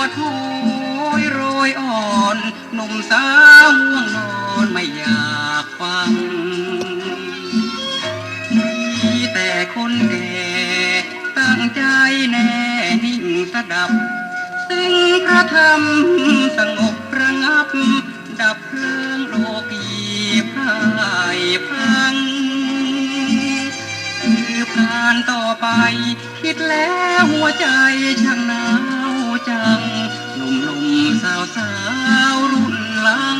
วดโหยโรยอ่อนหนุ่มสาวง่วงนอนไม่อยากฟัง มีแต่คนแก่ตั้งใจแน่นิ่งสดับ ซึ่งพระธรรมสงบระงับ ดับเพลิงโลกีพ่ายพังคือการต่อไป คิดแล้วหัวใจช่างหนาวจัง สาวสาวรุ่นหลัง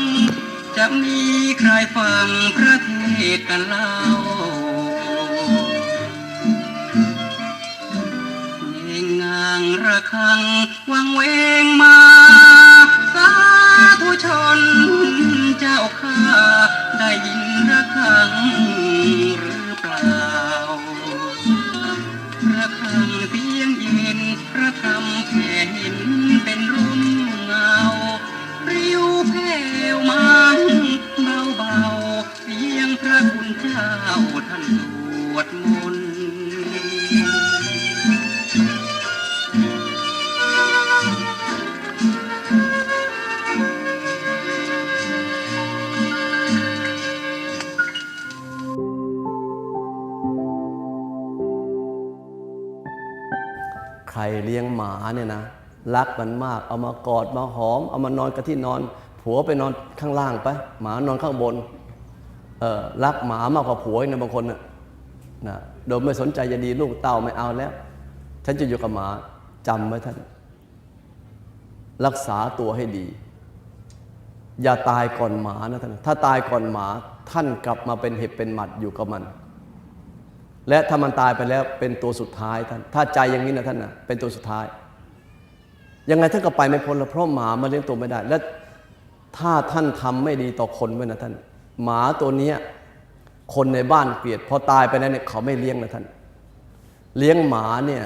จะมีใครฟังพระเทศกันเล่าเงงางระฆังวังเวงมา สาธุชนเจ้าข้าได้ยินระฆัง ท่านสวดมนต์ใครเลี้ยงหมาเนี่ยนะ รักมันมาก เอามากอดมาหอม เอามานอนกับที่นอน ผัวไปนอนข้างล่างไป หมานอนข้างบน รักหมามากกว่าผัวอีกนะบางคนนะนะโดยไม่สนใจจะดีลูกเต้าไม่เอาแล้ว ฉันจะอยู่กับหมาจำไว้ท่าน รักษาตัวให้ดี อย่าตายก่อนหมานะท่านถ้าตายก่อนหมาท่านกลับมาเป็นเห็บเป็นหมัดอยู่กับมัน และถ้ามันตายไปแล้วเป็นตัวสุดท้ายท่าน ถ้าใจอย่างนี้นะท่านนะเป็นตัวสุดท้าย ยังไงท่านก็ไปไม่พ้นล้วเพราะหมามันเลี้ยงตัวไม่ได้ และถ้าท่านทำไม่ดีต่อคนไว้นะท่าน หมาตัวนี้คนในบ้านเกลียด พอตายไปแล้วเนี่ยเขาไม่เลี้ยงนะท่าน เลี้ยงหมาเนี่ย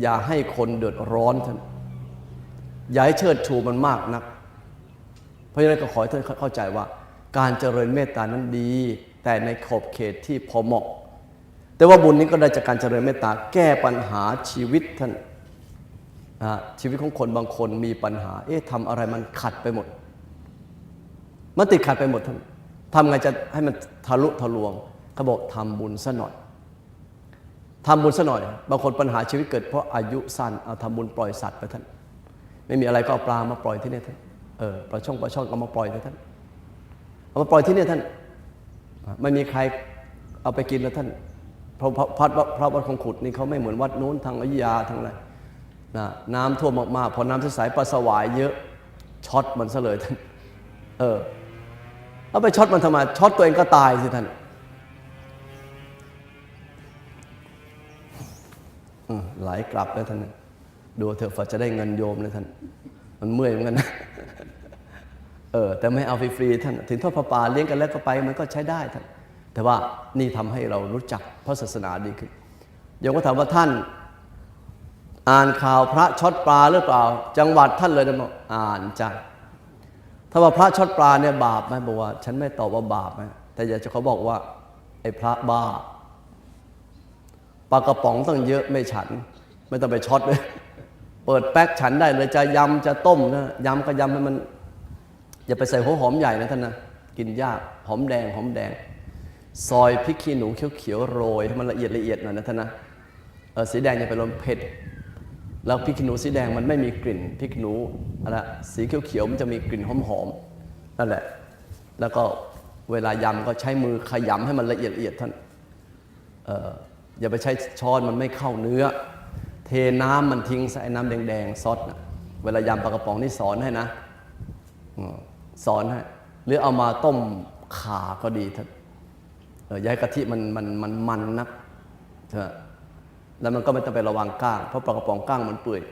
อย่าให้คนเดือดร้อนท่านอย่าให้เชิดชูมันมากนัก เพราะฉะนั้นก็ขอให้ท่านเข้าใจว่า การเจริญเมตตานั้นดี แต่ในขอบเขตที่พอเหมาะ แต่ว่าบุญนี้ก็ได้จากการเจริญเมตตาแก้ปัญหาชีวิตท่านชีวิตของคนบางคนมีปัญหา เอ๊ะทำอะไรมันขัดไปหมด มันติดขัดไปหมดท่าน ทำไงจะให้มันทะลุทะลวงเขาบอกทำบุญซะหน่อยทำบุญซะหน่อย บางคนปัญหาชีวิตเกิดเพราะอายุสั้นเอาทำบุญปล่อยสัตว์ไปท่าน ไม่มีอะไรก็เอาปลามาปล่อยที่นี่ท่าน เออปลาช่องปลาช่องเอามาปล่อยที่ท่าน เอามาปล่อยที่นี่ท่าน ไม่มีใครเอาไปกินแล้วท่าน เพราะพระพระพระวัดคงขุดนี่เขาไม่เหมือนวัดนู้นทางอยุยาทางอะไรนะน้ำท่วมมากๆ พอน้ำใสๆปลาสวายเยอะช็อตมันซะเลยท่าน เออ เอาไปช็อตมันทำไมช็อตตัวเองก็ตายสิท่านไหลกลับแล้วท่านดูเถอะฝาจะได้เงินโยมเลยท่าน มันเมื่อยเหมือนกันนะเออแต่ไม่เอาฟรีๆท่าน ถึงทอดพระป่าเลี้ยงกันแล้วก็ไปมันก็ใช้ได้ท่าน แต่ว่านี่ทำให้เรารู้จักพระศาสนาดีขึ้นโยมก็ถามว่าท่าน อ่านข่าวพระช็อตปลาหรือเปล่า จังหวัดท่านเลยนะบอกอ่านจ้ะ ถ้าว่าพระช็อตปลาเนี่ยบาปไหมบอกว่า ฉันไม่ตอบว่าบาปนะแต่อยากจะเขาบอกว่า ไอ้พระบ้าปลากระป๋องตั้งเยอะไม่ฉัน ไม่ต้องไปช็อตเลยเปิดแป๊กฉันได้เลยจะยำจะต้มนะยำก็ยำให้มัน อย่าไปใส่หัวหอมใหญ่นะท่านนะกินยากหอมแดงหอมแดง ซอยพริกขี้หนูเขียวๆโรยให้มันละเอียดละเอียดหน่อยนะท่านนะเออสีแดงอย่าไปลมเผ็ด แล้วพริกขี้หนูสีแดงมันไม่มีกลิ่นพริกขี้หนูอะไรสีเขียวๆมันจะมีกลิ่นหอมๆนั่นแหละ แล้วก็เวลายำก็ใช้มือขยำให้มันละเอียดละเอียดท่านเอออย่าไปใช้ช้อนมันไม่เข้าเนื้อ เทน้ำมันทิ้งใส่น้ำแดงๆซดนะเวลายำปลากระป๋องนี่สอนให้นะสอนให้หรือเอามาต้มขาก็ดีท่านอย่าให้กะทิมันมันมันมันนักเถอะ แล้วมันก็ไม่ต้องไประวังก้าง เพราะปลากระป๋องก้างมันเปื่อย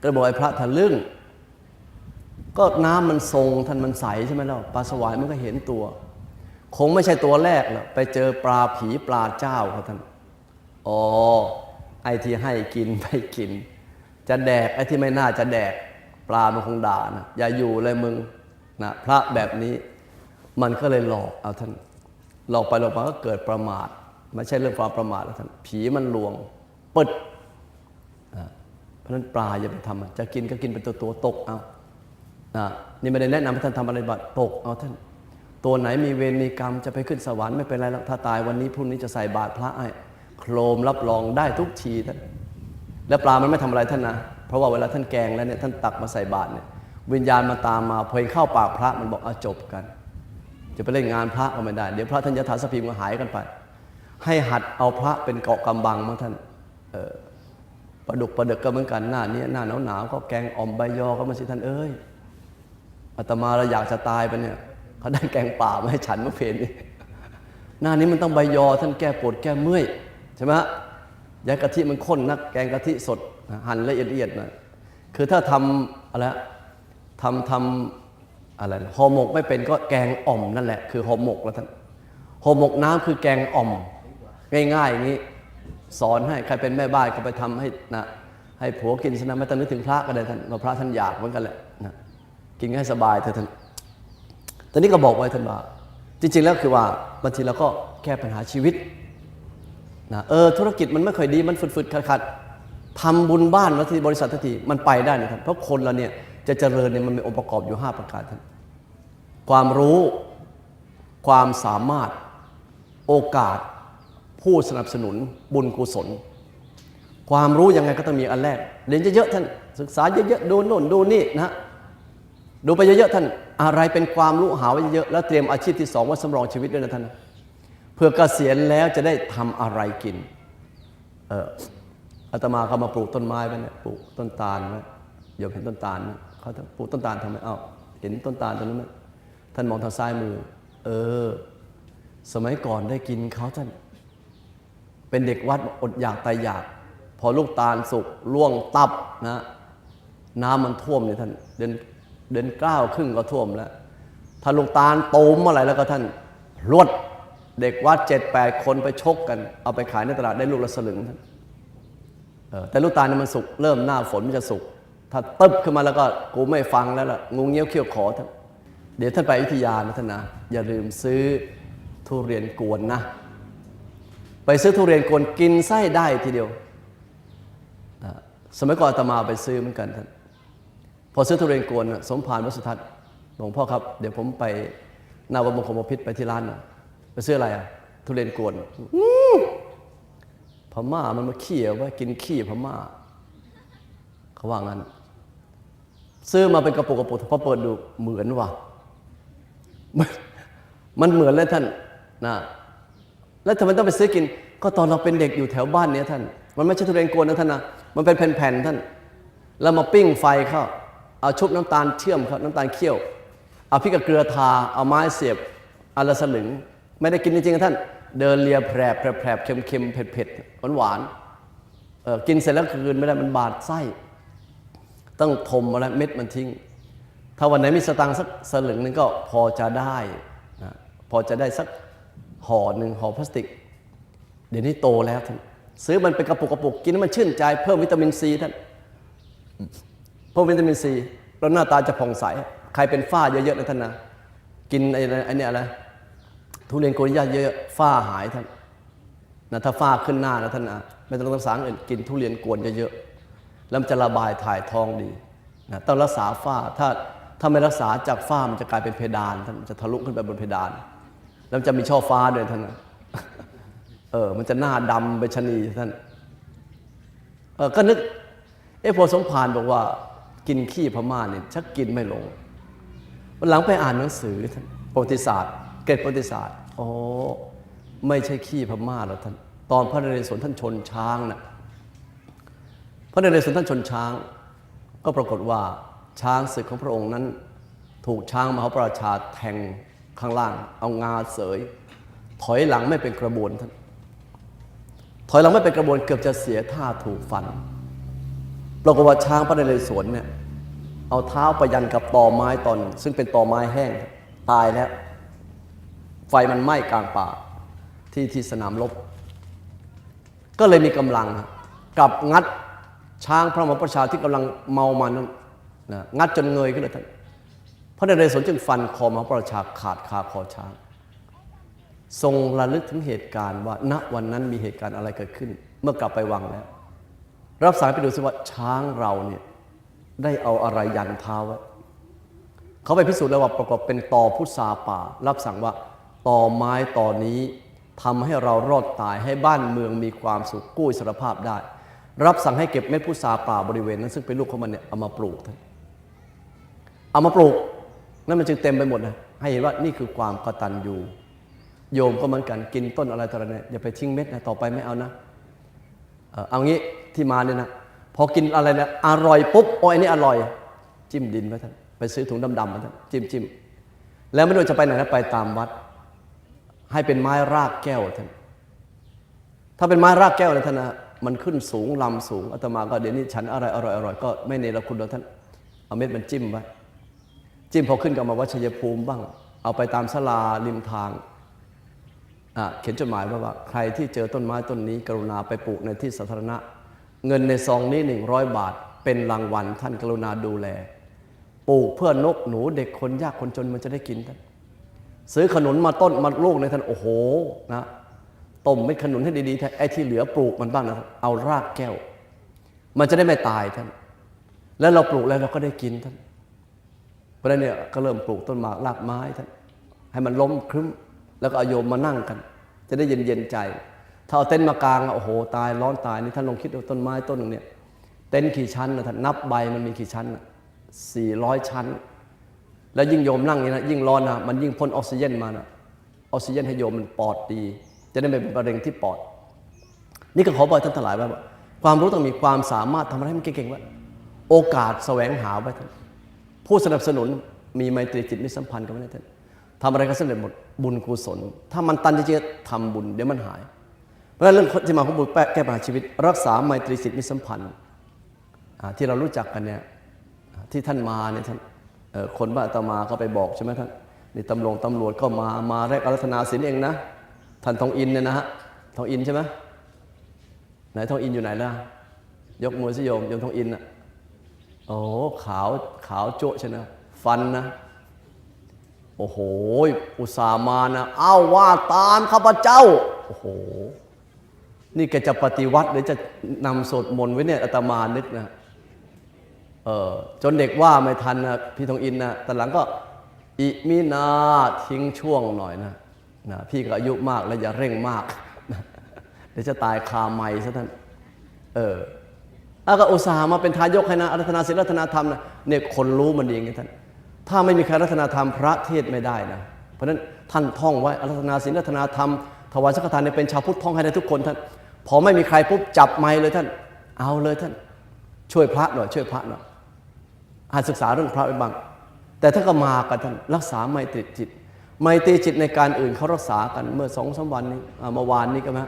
ก็เลยบอกไอ้พระทะลึ่ง ก็น้ำมันทรงท่านมันใสใช่ไหมล่ะปลาสวายมันก็เห็นตัว คงไม่ใช่ตัวแรกหรอกไปเจอปลาผีปลาเจ้าเขาท่านอ๋อไอ้ที่ให้กินไม่กิน จะแดกไอ้ที่ไม่น่าจะแดก ปลามันคงด่านะอย่าอยู่เลยมึงนะพระแบบนี้มันก็เลยหลอกเอาท่านหลอกไปหลอกมาก็เกิดประมาท ไม่ใช่เรื่องความประมาทแล้วท่านผีมันลวงปึดเพราะนั้นปลาอย่าไปทำจะกินก็กินเป็นตัวตัวตกเอานะนี่ไม่ได้แนะนำให้ท่านทำอะไรบัดตกเอาท่านตัวไหนมีเวรมีกรรมจะไปขึ้นสวรรค์ไม่เป็นไรหรอกถ้าตายวันนี้พรุ่งนี้จะใส่บาตรพระให้โครมรับรองได้ทุกทีท่านแล้วปลามันไม่ทำอะไรท่านนะเพราะว่าเวลาท่านแกงแล้วเนี่ยท่านตักมาใส่บาตรเนี่ยวิญญาณมาตามมาพอเห็นเข้าปากพระมันบอกเอาจบกัน จะไปเล่นงานพระก็ไม่ได้ เดี๋ยวพระท่านยถาสพีมก็หายกันไป ให้หัดเอาพระเป็นเกาะกำบังมั้งท่านปลาดุกปลาดึกก็เหมือนกันหน้านี้หน้าหนาวหนาวๆก็แกงอ่อมใบยอก็มาสิท่านเอ้ยอาตมาเราอยากจะตายไปเนี่ยเขาได้แกงป่ามาให้ฉันเมื่อเพลนนี่หน้านี้มันต้องใบยอท่านแก้ปวดแก้เมื่อยใช่ไหมฮะยากะทิมันข้นนักแกงกะทิสดหั่นละเอียดๆหนะคือถ้าทำอะไรทำทำอะไรห่อหมกไม่เป็นก็แกงอ่อมนั่นแหละคือห่อหมกแล้วท่านห่อหมกน้ำคือแกงอ่อม ง่ายๆอย่างนี้ สอนให้ใครเป็นแม่บ้านก็ไปทำให้นะให้ผัวกินซะนะไม่ต้องนึกถึงพระก็ได้ท่านเราพระท่านอยากเหมือนกันแหละนะกินให้สบายเถอะท่านตอนนี้ก็บอกไว้ท่านว่าจริง ๆ แล้วคือว่าบางทีเราก็แก้ปัญหาชีวิตนะเออธุรกิจมันไม่ค่อยดีมันฝืดๆขัดๆทำบุญบ้านมาที่บริษัททันทีมันไปได้นะท่านเพราะคนเราเนี่ยจะเจริญเนี่ยมันมีองค์ประกอบอยู่ 5 ประการท่านความรู้ ความสามารถ โอกาส ผู้สนับสนุนบุญกุศล ความรู้ยังไงก็ต้องมีอันแรกเรียนเยอะๆท่าน ศึกษาเยอะๆดูโน่นดูนี่นะดูไปเยอะๆท่าน อะไรเป็นความรู้หาไว้เยอะแล้วเตรียมอาชีพที่สองไว้สำรองชีวิตด้วยนะท่านเพื่อเกษียณแล้วจะได้ทำอะไรกินเอออาตมาเขามาปลูกต้นไม้ไว้เนี่ยปลูกต้นตาลไว้โยมเห็นต้นตาลไหมเขาปลูกต้นตาลทำไมเอ้าเห็นต้นตาลตรงนั้นไหมท่านมองทางซ้ายมือ เออ สมัยก่อนได้กินเขาท่าน เป็นเด็กวัดอดอยากตายอยาก พอลูกตาลสุกล่วงตับนะน้ำมันท่วมเนี่ยท่าน เดือนเดือนเก้าครึ่งก็ท่วมแล้ว ถ้าลูกตาลโตมเมื่อไหร่แล้วก็ท่านรวดเด็กวัดเจ็ดแปดคนไปชกกัน เอาไปขายในตลาดได้ลูกละสลึงท่านแต่ลูกตาลเนี่ยมันสุกเริ่มหน้าฝนมันจะสุก ถ้าตึบขึ้นมาแล้วก็กูไม่ฟังแล้วล่ะงูเงี้ยวเขี้ยวขอท่านเดี๋ยวท่านไปอยุธยานะท่านนะอย่าลืมซื้อทุเรียนกวนนะ ไปซื้อทุเรียนกนกินไส้ได้ทีเดียว สมัยก่อนตมาไปซื้อเหมือนกันท่านพอซื้อทุเรียนกวนสมภารวัดสุทัศน์หลวงพ่อครับเดี๋ยวผมไปนาวัดมงคลบพิษไปที่ร้านนะไปซื้ออะไรอะทุเรียนกวนพม่ามันมาขี้เอากินขี้พม่าเขาว่างั้น ซื้อมาเป็นกระปุกกระปุกพอเปิดดูเหมือนว่ะมันมันเหมือนเลยท่านนะ แล้วทำไมต้องไปซื้อกิน ก็ตอนเราเป็นเด็กอยู่แถวบ้านเนี้ยท่าน มันไม่ใช่ทุเรียนกวนนะท่านนะ มันเป็นแผ่นๆท่าน แล้วมาปิ้งไฟเข้า เอาชุบน้ำตาลเชื่อมครับ น้ำตาลเคี่ยว เอาพริกกับเกลือทา เอาไม้เสียบอนละสลึง ไม่ได้กินจริงๆท่าน เดินเลียแผลบแผลบๆเค็มๆ เผ็ดๆ หวานๆกินเสร็จแล้วคืนไม่ได้มันบาดไส้ ต้องทมอะไรเม็ดมันทิ้ง ถ้าวันไหนมีสตังค์สักสลึงหนึงก็พอจะได้นะพอจะได้สัก ห่อหนึ่งห่อพลาสติก เดี๋ยวนี้โตแล้วท่านซื้อมันเป็นกระปุกกระปุกกินแล้วมันชื่นใจเพิ่มวิตามินซีท่านเพิ่มวิตามินซีแล้วหน้าตาจะผ่องใส ใครเป็นฝ้าเยอะๆนะท่านนะกินไอ้ไอ้เนี่ยอะไรทุเรียนโกริยาเยอะๆฝ้าหายท่านนะถ้าฝ้าขึ้นหน้านะท่านนะไม่ต้องรักษาอื่นกินทุเรียนกวนเยอะๆแล้วมันจะระบายถ่ายทองดีนะต้องรักษาฝ้าถ้าถ้าไม่รักษาจากฝ้ามันจะกลายเป็นเพดานท่านจะทะลุขึ้นไปบนเพดาน แล้วจะมีช่อฟ้าด้วยท่านเออ มันจะหน้าดำไปชนีท่าน เออก็นึก เอพอสมภารบอกว่า กินขี้พม่าเนี่ยชักกินไม่ลงวันหลังไปอ่านหนังสือท่านประวัติศาสตร์ เกร็ดประวัติศาสตร์โอ้ไม่ใช่ขี้พม่าหรอกท่าน ตอนพระนเรศวรท่านชนช้างนะพระนเรศวรท่านชนช้าง ก็ปรากฏว่าช้างศึกของพระองค์นั้น ถูกช้างมหาประชาแทง ข้างล่าง เอางาเสย ถอยหลังไม่เป็นกระบวนท่านถอยหลังไม่เป็นกระบวนเกือบจะเสียท่าถูกฟันปรากฏว่าช้างพระนเรศวรเนี่ยเอาเท้าไปยันกับตอไม้ตอน ซึ่งเป็นตอไม้แห้งตายแล้ว ไฟมันไหม้กลางป่าที่ที่สนามรบก็เลยมีกำลังกับงัดช้างพระมหาประชาที่กำลังเมามันนั้นนะงัดจนเงยขึ้นเลยท่าน ระนเรศวรจึงฟันคอมหาประชาขาดคาคอช้าง ทรงระลึกถึงเหตุการณ์ว่าณวันนั้นมีเหตุการณ์อะไรเกิดขึ้น เมื่อกลับไปวังแล้ว รับสายไปดูสิว่าช้างเราเนี่ยได้เอาอะไรยันเท้าไว้เขาไปพิสูจน์แล้วว่าประกอบเป็นตอพุทราป่า รับสั่งว่าตอไม้ตอนี้ทำให้เรารอดตายให้บ้านเมืองมีความสุขกู้อิสรภาพได้ รับสั่งให้เก็บเม็ดพุทราป่าบริเวณนั้นซึ่งเป็นลูกของมันเนี่ยเอามาปลูกท่านเอามาปลูก นั่นมันจึงเต็มไปหมดนะให้เห็นว่านี่คือความกตัญญูโยมก็เหมือนกันกินต้นอะไรต่ออะไรเนี่ยอย่าไปทิ้งเม็ดนะต่อไปไม่เอานะเอางี้ที่มาเนี่ยนะพอกินอะไรนะอร่อยปุ๊บโอ้ยนนี้อร่อย จิ้มดินไว้ท่านไปซื้อถุงดำๆมาท่านจิ้มจิ้มแล้วไม่รู้จะไปไหนนะไปตามวัด ให้เป็นไม้รากแก้วท่านถ้าเป็นไม้รากแก้วนะท่านนะมันขึ้นสูงลำสูงอาตมาก็เดี๋ยวนี้ฉันอะไรอร่อยอร่อยก็ไม่เนรคุณหรอกท่านเอาเม็ดมันจิ้มไว้ จิ้มพอขึ้นก็มาวัดชัยภูมิบ้าง เอาไปตามศาลาริมทางเขียนจดหมายว่าว่าใครที่เจอต้นไม้ต้นนี้ กรุณาไปปลูกในที่สาธารณะ เงินในซองนี้ 100 บาท เป็นรางวัลท่านกรุณาดูแล ปลูกเพื่อนกหนูเด็กคนยากคนจนมันจะได้กินท่านซื้อขนุนมาต้นมาลูกในท่านโอ้โหนะต้มเม็ดขนุนให้ดีๆท่านไอ้ที่เหลือปลูกมันบ้างนะเอารากแก้ว มันจะได้ไม่ตายท่าน แล้วเราปลูกแล้วเราก็ได้กินท่าน เพราะฉะนั้นเนี่ยก็เริ่มปลูกต้นหมากรากไม้ท่านให้มันล้มครึ้ม แล้วก็เอาโยมมานั่งกัน จะได้เย็นเย็นใจ ถ้าเอาเต็นท์มากางโอ้โหตายร้อนตายนี่ท่านลองคิดดูต้นไม้ต้นหนึ่งเนี่ยเต็นท์กี่ชั้นนะท่านนับใบมันมีกี่ชั้นสี่ร้อยชั้น แล้วยิ่งโยมนั่งนี้นะยิ่งร้อนนะมันยิ่งพ่นออกซิเจนมานะออกซิเจนให้โยมมันปอดดี จะได้ไม่เป็นมะเร็งที่ปอด นี่ก็ขอบอกท่านทั้งหลายว้ว่าความรู้ต้องมีความสามารถทำอะไรให้มันเก่งๆไว้โอกาสแสวงหาไว้ท่าน ผู้สนับสนุนมีไมตรีจิตมิสัมพันธ์กันไว้นะท่านทำอะไรก็สำเร็จหมดบุญกุศล ถ้ามันตันจริงๆทำบุญเดี๋ยวมันหาย เพราะเรื่องที่มาของบุญแก้แก้ปัญหาชีวิต รักษาไมตรีจิตมิสัมพันธ์ที่เรารู้จักกันเนี่ยที่ท่านมาเนี่ยท่านคนบ้านอาตมาก็ไปบอกใช่ไหมท่านนี่ตำรวจตำรวจก็มามาแรกอรัธนาศีลเองนะท่านทองอินเนี่ยนะฮะทองอินใช่ไหมไหนทองอินอยู่ไหนล่ะยกมือสิโยมโยมทองอินอะ โอ้ขาวขาวโจ๊ะใช่นะ ฟันนะ โอ้โห อุตส่ามานะอ้าวว่าตามข้าพเจ้า โอ้โห นี่แกจะปฏิวัติหรือจะนำสวดมนต์ไว้เนี่ยอาตมานึกนะเออจนเด็กว่าไม่ทันนะพี่ทองอินนะแต่หลังก็อิมินาทิ้งช่วงหน่อยนะนะ พี่ก็อายุมากแล้วอย่าเร่งมาก เดี๋ยวจะตายคาไม่ซะท่านเออ แล้วก็อุตส่าห์มาเป็นทายกให้นะอารัธนาศีลรัตนาธรรมนะเนี่ยคนรู้มันดีไงท่านถ้าไม่มีใครรัตนาธรรมพระเทศไม่ได้นะเพราะฉะนั้นท่านท่องไว้อารัธนาศีลรัตนาธรรมถวายสังฆทานเนี่ยเป็นชาวพุทธท่องให้ได้ทุกคนท่านพอไม่มีใครปุ๊บจับไม้เลยท่าน เอาเลยท่าน ช่วยพระหน่อยช่วยพระหน่อยอาจศึกษาเรื่องพระไปบ้าง แต่ถ้าก็มากันท่านรักษาไมตรีจิต ไมตรีจิตในการอื่นเขารักษากันเมื่อสองสามวันนี้เมื่อวานนี้ก็ไหม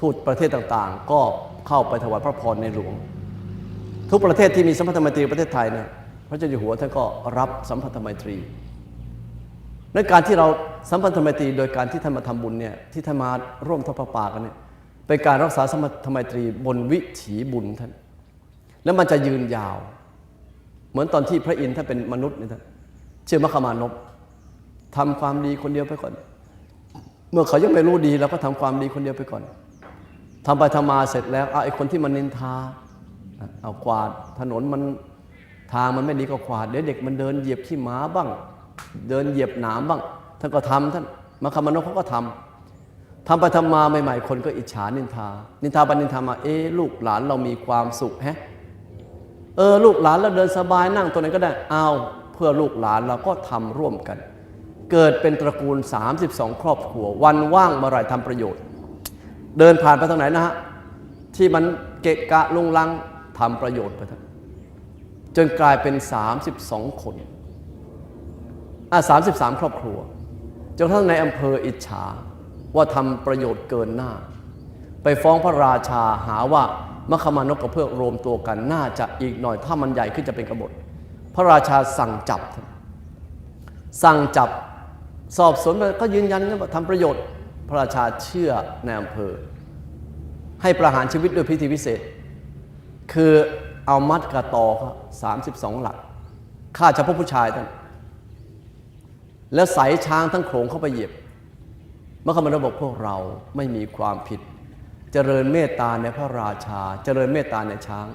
ทูตประเทศต่างๆ ก็ เข้าไปถวายพระพรในหลวง ทุกประเทศที่มีสัมพันธไมตรีประเทศไทยเนี่ยพระเจ้าอยู่หัวท่านก็รับสัมพันธไมตรีในการที่เราสัมพันธไมตรีโดยการที่ท่านมาทำบุญเนี่ยที่ท่านมาร่วมทอดพระป่ากันเนี่ยเป็นการรักษาสัมพันธไมตรีบนวิถีบุญท่าน แล้วมันจะยืนยาว เหมือนตอนที่พระอินทร์ท่านเป็นมนุษย์นี่ท่านเชื่อมคคามานพทำความดีคนเดียวไปก่อน เมื่อเขายังไม่รู้ดีเราก็ทำความดีคนเดียวไปก่อน ทำไปทำมาเสร็จแล้วเอาไอ้คนที่มันนินทาเอากวาดถนนมันทางมันไม่ดีก็กวาดเดี๋ยวเด็กมันเดินเหยียบขี้หมาบ้าง เดินเหยียบหนามบ้าง ท่านก็ทำท่านมาคำมานเขาก็ทำทำไปทำมาใหม่ๆ คนก็อิจฉานินทา นินทาบันนินทามาเอ๊ลูกหลานเรามีความสุขแฮะเออลูกหลานเราเดินสบายนั่งตัวไหนก็ได้เอาเพื่อลูกหลานเราก็ทำร่วมกัน เกิดเป็นตระกูล 32 ครอบครัว วันว่างเมื่อไรทำประโยชน์ เดินผ่านไปทางไหนนะฮะ ที่มันเกะกะลุงลังทำประโยชน์ไปทั้งจนกลายเป็น 32 คนอะ33 ครอบครัว จนกระทั่งในอำเภออิจฉาว่าทำประโยชน์เกินหน้า ไปฟ้องพระราชาหาว่ามคมานกกับเพื่อรวมตัวกันน่าจะอีกหน่อย ถ้ามันใหญ่ขึ้นจะเป็นกบฏ พระราชาสั่งจับ สั่งจับสอบสวนไปก็ยืนยันว่าทำประโยชน์ พระราชาเชื่อในอำเภอ ให้ประหารชีวิตด้วยพิธีพิเศษ คือเอามัดกระตอครับสามสิบสองหลักฆ่าเฉพาะผู้ชายท่านแล้วใส่ช้างทั้งโขงเข้าไปเหยียบเมื่อคำมันบอกพวกเราไม่มีความผิด เจริญเมตตาในพระราชา เจริญเมตตาในช้าง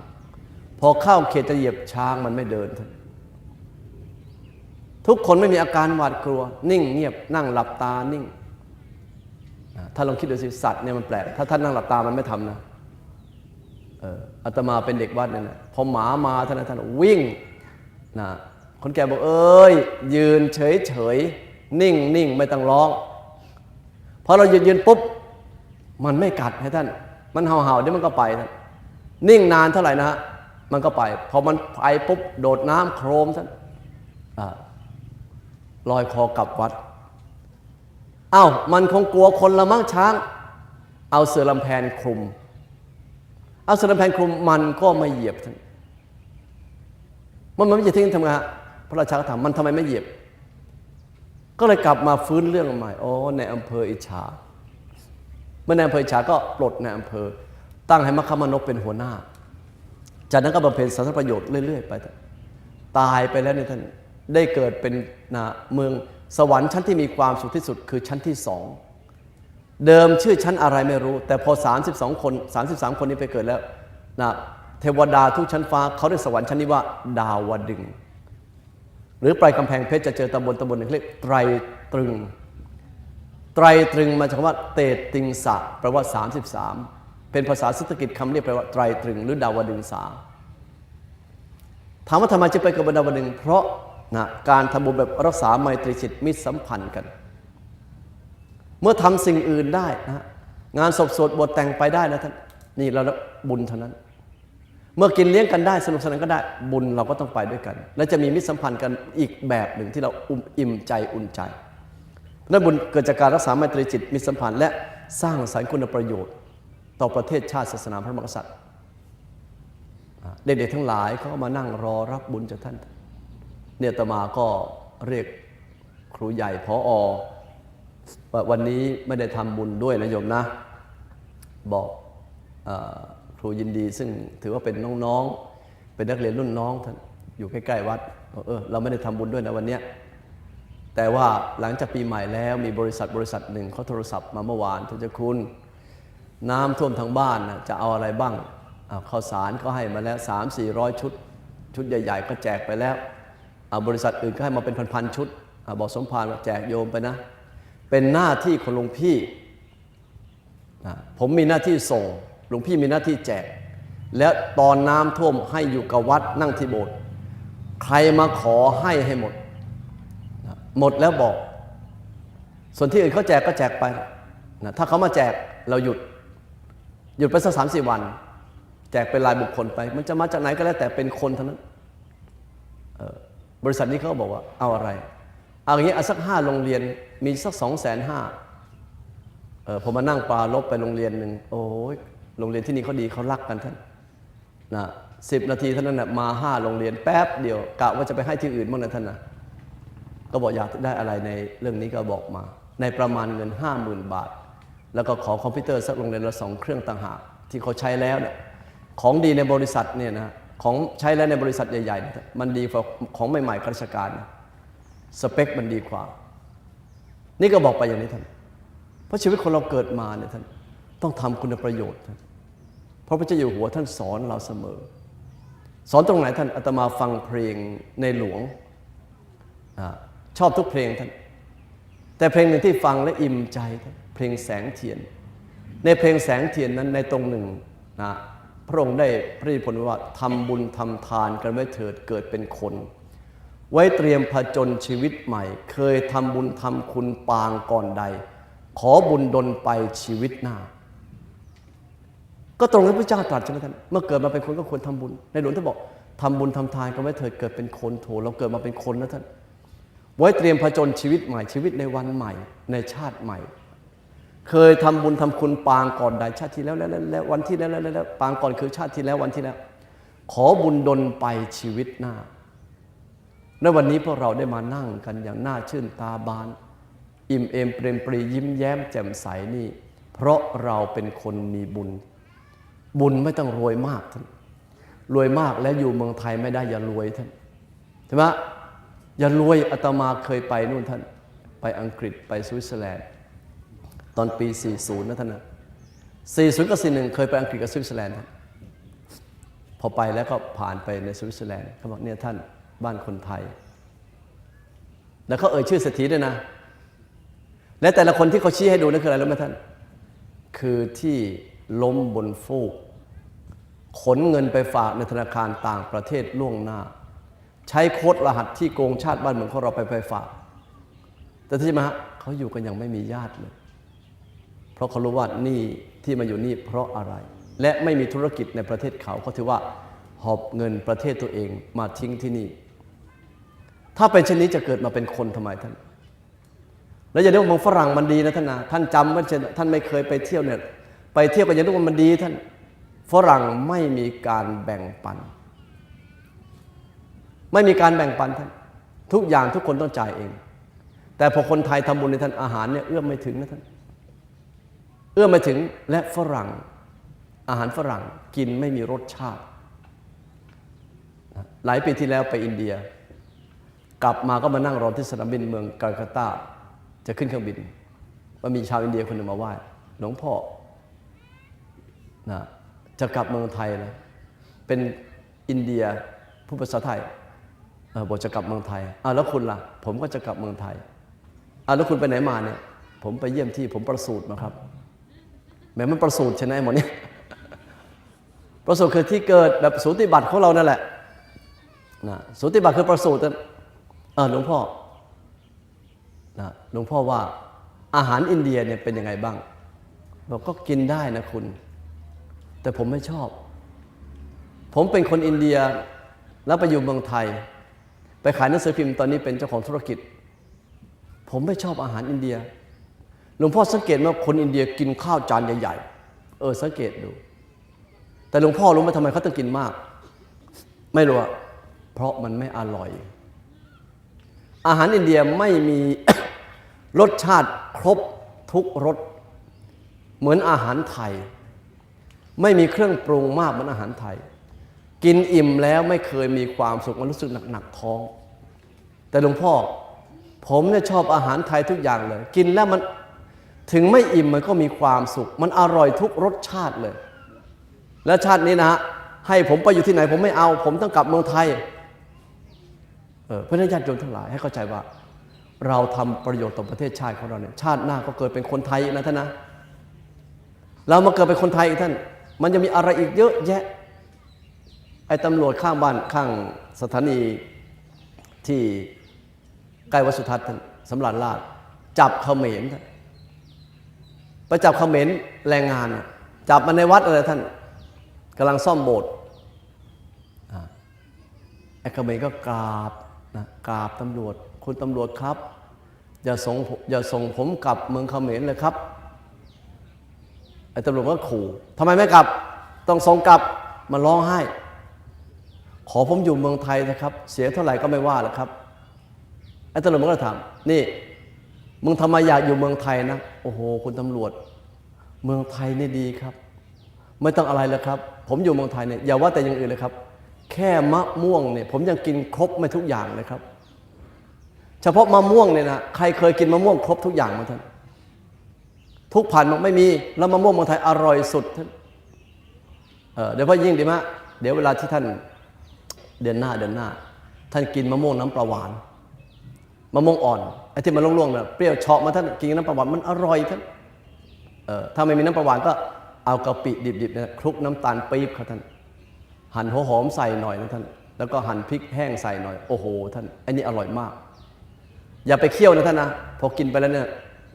พอเข้าเขตจะเหยียบช้างมันไม่เดินท่านทุกคนไม่มีอาการหวาดกลัว นิ่งเงียบนั่งหลับตานิ่ง ถ้าลองคิดดูสิสัตว์เนี่ยมันแปลก ถ้าท่านนั่งหลับตามันไม่ทำนะเอออาตมาเป็นเด็กวัดเนี่ยนะพอหมามาท่านนะท่านวิ่งนะคนแก่บอกเอ้ย ยืนเฉยเฉยนิ่งนิ่งไม่ต้องร้องพอเราหยืนยืนปุ๊บ มันไม่กัดให้ท่าน มันเห่าเห่าเดี๋ยวมันก็ไปท่านนิ่งนานเท่าไหร่นะฮะมันก็ไป พอมันไปปุ๊บ โดดน้ำโครมท่านอลอยคอกลับวัด เอ้ามันคงกลัวคนละมั้งช้าง เอาเสือลำแพนคลุม เอาเสือลำแพนคลุมมันก็ไม่เหยียบท่านมันมันไม่จะทิ้งทำไงฮะพระราชาถามมันทำไมไม่เหยียบ ก็เลยกลับมาฟื้นเรื่องใหม่โอ้ในอำเภออิจฉาเมื่อในอำเภออิจฉาก็ปลดในอำเภอ ตั้งให้มัคคมนกเป็นหัวหน้า จากนั้นก็บำเพ็ญสาธารณประโยชน์เรื่อยๆไปตายไปแล้วเนี่ยท่านได้เกิดเป็นนะเมือง สวรรค์ชั้นที่มีความสุขที่สุดคือชั้นที่สองเดิมชื่อชั้นอะไรไม่รู้ แต่พอ 32 คน 33 คนนี้ไปเกิดแล้วนะเทวดาทุกชั้นฟ้าเขาเรียกสวรรค์ชั้นนี้ว่า ดาวดึง หรือไปกำแพงเพชรจะเจอตำบลตำบลหนึ่งเรียกไตรตรึง ไตรตรึงมาจากคำว่า เตติงสะแปลว่า 33 เป็นภาษาสันสกฤตคำเรียกแปลว่าไตรตรึง หรือดาวดึงสาถามว่าทำไมจะไปกับบดาวดึง เพราะ นะการทำบุญแบบรักษาไมตรีจิตมิตรสัมพันธ์กัน เมื่อทำสิ่งอื่นได้นะงานศพสวดบทแต่งไปได้นะท่านนี่เราบุญเท่านั้น เมื่อกินเลี้ยงกันได้สนุกสนานก็ได้บุญเราก็ต้องไปด้วยกัน และจะมีมิตรสัมพันธ์กันอีกแบบหนึ่งที่เราอุ่มอิ่มใจอุ่นใจนั้นบุญเกิดจากการรักษาไมตรีจิตมิตรสัมพันธ์และสร้างสรรค์คุณประโยชน์ ต่อประเทศชาติศาสนาพระมหากษัตริย์เด็กๆทั้งหลายเขาก็มานั่งรอรับบุญจากท่าน เนี่ยตมาก็เรียกครูใหญ่พออวันนี้ไม่ได้ทำบุญด้วยนะโยมนะ บอกอครูยินดีซึ่งถือว่าเป็นน้องๆ เป็นนักเรียนรุ่นน้องท่านอยู่ใกล้ๆวัดบอกเออเราไม่ได้ทำบุญด้วยนะวันนี้แต่ว่าหลังจากปีใหม่แล้วมีบริษัทบริษัทหนึ่งเขาโทรศัพท์มาเมื่อวานทุกจ้าคุณ น้ำท่วมทางบ้านนะจะเอาอะไรบ้างข้าวสารก็ให้มาแล้ว 3 4 0 0 ชุด ชุดใหญ่ ๆ ก็แจกไปแล้ว บริษัทอื่นก็ให้มาเป็นพันๆชุดอบอกสมภารแจกโยมไปนะ เป็นหน้าที่ของหลวงพี่ ผมมีหน้าที่ส่ง หลวงพี่มีหน้าที่แจก แล้วตอนน้ำท่วมให้อยู่กับวัดนั่งที่โบสถ์ใครมาขอให้ให้หมด หมดแล้วบอก ส่วนที่อื่นเขาแจกก็แจกไปนะถ้าเขามาแจกเราหยุด หยุดไปสักสามสี่วัน แจกเป็นรายบุคคลไป มันจะมาจากไหนก็แล้วแต่เป็นคนเท่านั้นเบริษัทนี้เขาบอกว่าเอาอะไร เอาอย่างนี้เอาสักห้าโรงเรียนมีสักสองแสนห้าเออผมมานั่งปลาลบไปโรงเรียนหนึ่งโอ้ยโรงเรียนที่นี่เขาดีเขารักกันท่านนะสิบนาทีเท่านั้นนะมาห้าโรงเรียนแป๊บเดียวกะว่าจะไปให้ที่อื่นบ้างนะท่านนะก็บอกอยากได้อะไรในเรื่องนี้ก็บอกมา ในประมาณเงินห้าหมื่นบาท แล้วก็ขอคอมพิวเตอร์สักโรงเรียนละสองเครื่องต่างหากที่เขาใช้แล้วเนี่ยของดีในบริษัทเนี่ยนะ ของใช้แล้วในบริษัทใหญ่ๆ มันดีกว่าของใหม่ๆข้าราชการ สเปคมันดีกว่า นี่ก็บอกไปอย่างนี้ท่าน เพราะชีวิตคนเราเกิดมาเนี่ยท่านต้องทำคุณประโยชน์ท่านเพราะพระเจ้าอยู่หัวท่านสอนเราเสมอ สอนตรงไหนท่านอาตมาฟังเพลงในหลวงอชอบทุกเพลงท่าน แต่เพลงหนึ่งที่ฟังและอิ่มใจท่านเพลงแสงเทียน ในเพลงแสงเทียนนั้นในตรงหนึ่งนะ พระองค์ได้พระนิพนธว่าทำบุญทำทานกันไว้เถิดเกิดเป็นคน ไว้เตรียมผจญชีวิตใหม่ เคยทำบุญทำคุณปางก่อนใด ขอบุญดลไปชีวิตหน้า ก็ตรงที่พระเจ้าตรัสใช่ไหมท่านเมื่อเกิดมาเป็นคนก็ควรทำบุญ ในหลวงท่านบอกทำบุญทำทานก็ไม่เถิดเกิดเป็นคนโถเราเกิดมาเป็นคนนะท่านไว้เตรียมผจญชีวิตใหม่ชีวิตในวันใหม่ ในชาติใหม่ เคยทำบุญทำคุณปางก่อนใดชาติที่แล้วแล้วแล้วแล้ววันที่แล้วแล้วแล้วแล้วปางก่อนคือชาติที่แล้ววันที่แล้ว ขอบุญดลไปชีวิตหน้าในวันนี้พวกเราได้มานั่งกันอย่างน่าชื่นตาบาน อิ่มเอมเปรมปรียิ้มแย้มแจ่มใสนี่ เพราะเราเป็นคนมีบุญ บุญไม่ต้องรวยมากท่านรวยมากแล้วอยู่เมืองไทยไม่ได้อย่ารวยท่านใช่ไหมอย่ารวยอาตมาเคยไปนู่นท่าน ไปอังกฤษไปสวิตเซอร์แลนด์ ตอนปี 40 นะท่านนะ40 กับ 41 เคยไปอังกฤษกับสวิตเซอร์แลนด์พอไปแล้วก็ผ่านไปในสวิตเซอร์แลนด์เขาบอกเนี่ยท่านบ้านคนไทย แล้วเขาเอ่ยชื่อเศรษฐีด้วยนะ และแต่ละคนที่เขาชี้ให้ดูนั่นคืออะไรรู้ไหมท่าน คือที่ล้มบนฟูก ขนเงินไปฝากในธนาคารต่างประเทศล่วงหน้า ใช้โคดรหัสที่โกงชาติบ้านเมืองของเราไปไปฝาก แต่ที่มาเขาอยู่กันอย่างไม่มีญาติเลย เพราะเขารู้ว่านี่ที่มาอยู่นี่เพราะอะไร และไม่มีธุรกิจในประเทศเขาเขาถือว่าหอบเงินประเทศตัวเองมาทิ้งที่นี่ ถ้าเป็นเช่นนี้จะเกิดมาเป็นคนทำไมท่าน แล้วอย่าเรียกว่าฝรั่งมันดีนะท่านนะท่านจำว่าเช่นท่านไม่เคยไปเที่ยวเนี่ยไปเที่ยวกันอย่าเรียกว่ามันดีท่านฝรั่งไม่มีการแบ่งปัน ไม่มีการแบ่งปันท่าน ทุกอย่างทุกคนต้องจ่ายเอง แต่พอคนไทยทำบุญในท่านอาหารเนี่ยเอื้อมไม่ถึงนะท่าน เอื้อมไม่ถึงและฝรั่ง อาหารฝรั่งกินไม่มีรสชาติ หลายปีที่แล้วไปอินเดีย กลับมาก็มานั่งรอที่สนามบินเมืองกาลกัตตา จะขึ้นเครื่องบินว่ามีชาวอินเดียคนหนึ่งมาไหว้หลวงพ่อนะจะกลับเมืองไทยนะเป็นอินเดียผู้ภาษาไทยเออบอกจะกลับเมืองไทยอ่าแล้วคุณล่ะ ผมก็จะกลับเมืองไทยอ่าแล้วคุณไปไหนมาเนี่ย ผมไปเยี่ยมที่ผมประสูติมาครับ แหม้มันประสูติใช่ไหมหมดเนี่ยประสูติคือที่เกิดแบบสูติบัติของเรานั่นแหละนะสูติบัติคือประสูติเออหลวงพ่อนะหลวงพ่อว่าอาหารอินเดียเนี่ยเป็นยังไงบ้างบอกก็กินได้นะคุณ แต่ผมไม่ชอบ ผมเป็นคนอินเดียแล้วไปอยู่เมืองไทย ไปขายหนังสือพิมพ์ตอนนี้เป็นเจ้าของธุรกิจ ผมไม่ชอบอาหารอินเดีย หลวงพ่อสังเกตว่าคนอินเดียกินข้าวจานใหญ่ๆ เออสังเกตดู แต่หลวงพ่อรู้ไหมทำไมเขาต้องกินมาก ไม่รู้อะเพราะมันไม่อร่อย อาหารอินเดียไม่มีรสชาติครบทุกรสเหมือนอาหารไทย ไม่มีเครื่องปรุงมากเหมือนอาหารไทย กินอิ่มแล้วไม่เคยมีความสุขมันรู้สึกหนักๆท้อง แต่หลวงพ่อ ผมเนี่ยชอบอาหารไทยทุกอย่างเลย กินแล้วมัน ถึงไม่อิ่มมันก็มีความสุข มันอร่อยทุกรสชาติเลย และชาตินี้นะฮะให้ผมไปอยู่ที่ไหนผมไม่เอา ผมต้องกลับเมืองไทยเออพระนั้นญาติโยมทั้งหลายให้เข้าใจว่า เราทำประโยชน์ต่อประเทศชาติของเราเนี่ยชาติหน้าก็เกิดเป็นคนไทยอีกนะท่านนะเรามาเกิดเป็นคนไทยอีกท่าน มันจะมีอะไรอีกเยอะแยะไอ้ตำรวจข้างบ้านข้างสถานีที่ใกล้วัดสุทัศน์ท่านสำราญราชจับเขมรท่าน ไปจับเขมรแรงงาน จับมาในวัดอะไรท่านกำลังซ่อมโบสถ์ไอ้เขมรก็กราบนะกราบตำรวจ คุณตำรวจครับ อย่าส่งผมอย่าส่งผมกลับเมืองเขมรเลยครับไอ้ตำรวจก็ขู่ทำไมไม่กลับ ต้องส่งกลับมาร้องไห้ ขอผมอยู่เมืองไทยนะครับ เสียเท่าไหร่ก็ไม่ว่าหรอกครับ ไอ้ตำรวจมันก็ถามนี่ มึงทำไมอยากอยู่เมืองไทยนะ โอ้โห คุณตำรวจ เมืองไทยนี่ดีครับ ไม่ต้องอะไรแล้วครับ ผมอยู่เมืองไทยเนี่ยอย่าว่าแต่อย่างอื่นเลยครับ แค่มะม่วงเนี่ย ผมยังกินครบไม่ทุกอย่างเลยครับ เฉพาะมะม่วงเนี่ยนะใครเคยกินมะม่วงครบทุกอย่างไหมท่านทุกพันมันไม่มีแล้วมะม่วงเมืองไทยอร่อยสุดท่านเเดี๋ยวพ่อยิ่งดีมะเดี๋ยวเวลาที่ท่านเดือนหน้าเดือนหน้า ท่านกินมะม่วงน้ำปลาหวานมะม่วงอ่อน ไอ้ที่มันร่วงๆเนี่ยเปรี้ยวเฉาะมาท่านกินน้ำปลาหวานมันอร่อยท่านเออถ้าไม่มีน้ำปลาหวานก็เอากะปิดิบๆเนี่ยคลุกน้ำตาลปี๊บครับท่าน หั่นหัวหอมใส่หน่อยนะท่าน แล้วก็หั่นพริกแห้งใส่หน่อยโอ้โห ท่านอันนี้อร่อยมาก อย่าไปเคี่ยวนะท่านนะพอกินไปแล้วเนี่ย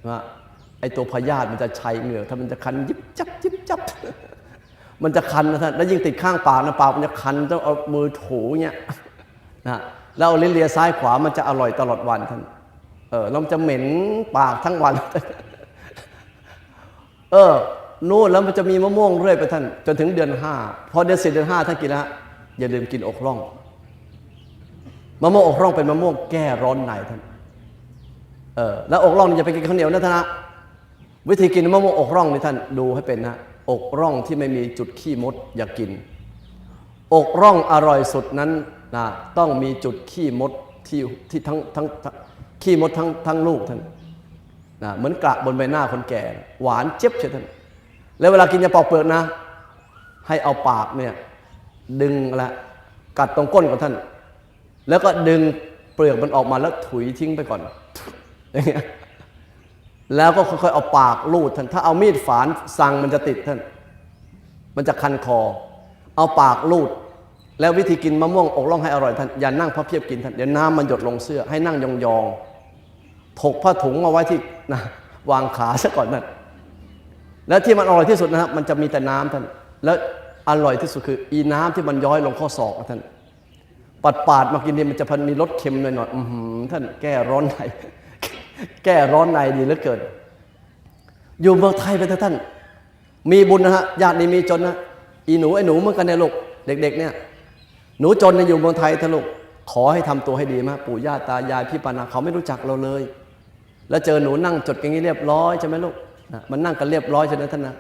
ว่าไอตัวพยาธิมันจะชัยเหงือกถ้ามันจะคันยิบจับยิบจับมันจะคันนะท่านแล้วยิ่งติดข้างปากนะปากมันจะคันต้องเอามือถูเงี้ยนะแล้วเอาลิ้นเลียซ้ายขวามันจะอร่อยตลอดวันท่าน เออลมจะเหม็นปากทั้งวัน เออนู่นแล้วมันจะมีมะม่วงเรื่อยไปท่าน จนถึงเดือนห้าพอเดือนสี่เดือนห้าท่านกินแล้วอย่าลืมกินอกร่องมะม่วงอกร่องเป็นมะม่วงแก้ร้อนในท่านเออแล้วอกร่องนี่อย่าไปกินข้าวเหนียวนะท่านนะวิธีกินมะม่วงอกร่องนี่ท่านดูให้เป็นนะอกร่องที่ไม่มีจุดขี้มดอย่ากิน อกร่องอร่อยสุดนั้นนะต้องมีจุดขี้มดที่ที่ทั้งทั้ง ขี้มดทั้งทั้งลูกท่านนะเหมือนกระบนใบหน้าคนแก่ หวานเจ็บเชียวท่านแล้วเวลากินยาปอกเปลือกนะ ให้เอาปากเนี่ยดึงละกัดตรงก้นของท่าน แล้วก็ดึงเปลือกมันออกมาแล้วถุยทิ้งไปก่อนอย่างเงี้ยแล้วก็ค่อยๆเอาปากลูดท่าน ถ้าเอามีดฝานสั่งมันจะติดท่าน มันจะคันคอ เอาปากลูด แล้ววิธีกินมะม่วงอกล่องให้อร่อยท่าน อย่านั่งพับเพียบกินท่าน เดี๋ยวน้ำมันหยดลงเสื้อ ให้นั่งยองๆ ถกผ้าถุงเอาไว้ที่นะวางขาซะก่อนนั่นแล้วที่มันอร่อยที่สุดนะครับมันจะมีแต่น้ำท่าน แล้วอร่อยที่สุดคือ อีน้ำที่มันย้อยลงข้อศอกท่านปัดปาดๆมากินนี่มันจะพันมีรสเค็มหน่อยๆอื้อหือท่านแก้ร้อนในแก้ร้อนในดีเหลือเกินอยู่เมืองไทยไปเถอะท่าน มีบุญนะฮะญาตินี่มีจนนะอีหนูไอ้หนูเมื่อกันเนี่ยลูกเด็ก ๆ เนี่ย หนูจนเนี่ยอยู่เมืองไทยเถอะลูกขอให้ทำตัวให้ดีมากปู่ย่าตายายพี่ปานาเขาไม่รู้จักเราเลย แล้วเจอหนูนั่งจดอย่างนี้เรียบร้อยใช่ไหมลูกนะมันนั่งกันเรียบร้อยใช่ไหมท่านนะ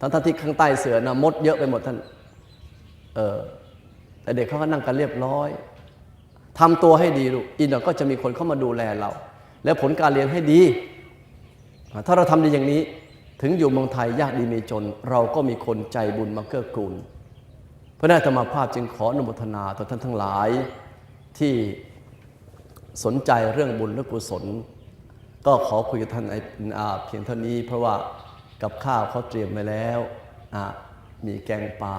ทั้งๆที่ข้างใต้เสือนะมดเยอะไปหมดท่านเออแต่เด็กเขาก็นั่งกันเรียบร้อยทำตัวให้ดีลูกอีกหน่อยก็จะมีคนเข้ามาดูแลเรา แล้วผลการเรียนให้ดี ถ้าเราทำดีอย่างนี้ ถึงอยู่เมืองไทยยากดีมีจน เราก็มีคนใจบุญมาเกื้อกูลพระนาธรรมภาพจึงขออนุโมทนาต่อท่านทั้งหลายที่สนใจเรื่องบุญและกุศล ก็ขอคุยกับท่านไอ้เพียงเท่านี้ เพราะว่ากับข้าวเขาเตรียมไว้แล้ว มีแกงปลา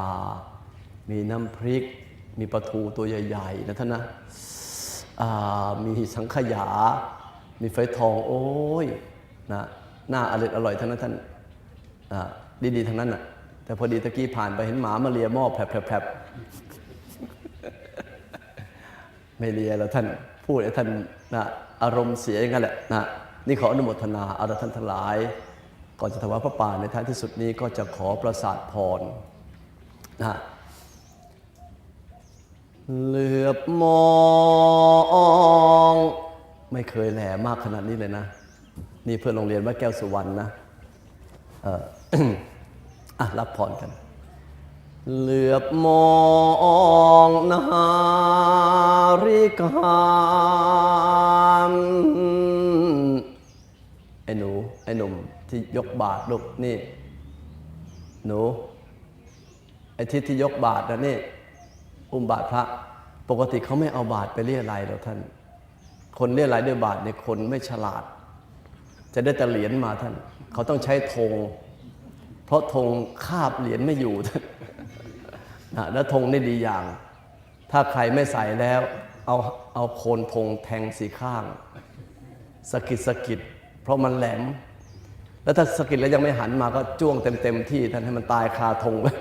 มีน้ำพริก มีปลาทูตัวใหญ่ๆนะท่านนะมีสังขยา มีไฟทองโอ้ยนะหน้าอร่อยอร่อยทั้งนั้นท่านดีๆทั้งนั้นน่ะแต่พอดีตะกี้ผ่านไปเห็นหมามาเลียหม้อแผลบๆไม่เลียแล้วท่านพูดให้ท่านนะอารมณ์เสียอย่างนั้นแหละนะ นี่ขออนุโมทนาอาละท่านทั้งหลาย ก่อนจะถวายพระป่าในท้ายที่สุดนี้ก็จะขอประสาทพรนะเหลือบมอง ไม่เคยแหลมากขนาดนี้เลยนะ นี่เพื่อนโรงเรียนวัดแก้วสุวรรณนะเอออะรับพรกัน เหลือบมองนาฬิกาไอ้หนู ไอ้หนุ่มที่ยกบาทลูกนี่ หนู ไอ้ที่ที่ยกบาทนะนี่ อุ้มบาทพระ ปกติเขาไม่เอาบาทไปเรียอะไรยหรอกท่าน คนเรียอะไรยด้วยบาทเนี่ยคนไม่ฉลาด จะได้แต่เหรียญมาท่าน เขาต้องใช้ธงเพราะธงคาบเหรียญไม่อยู่ท่านนะแล้วธงนี่ดีอย่าง ถ้าใครไม่ใส่แล้ว เอาเอาโคนธงแทงสีข้างสกิดสกิด เพราะมันแหลม แล้วถ้าสกิดแล้วยังไม่หันมาก็จ้วงเต็มเต็มๆที่ท่านให้มันตายคาธงเลย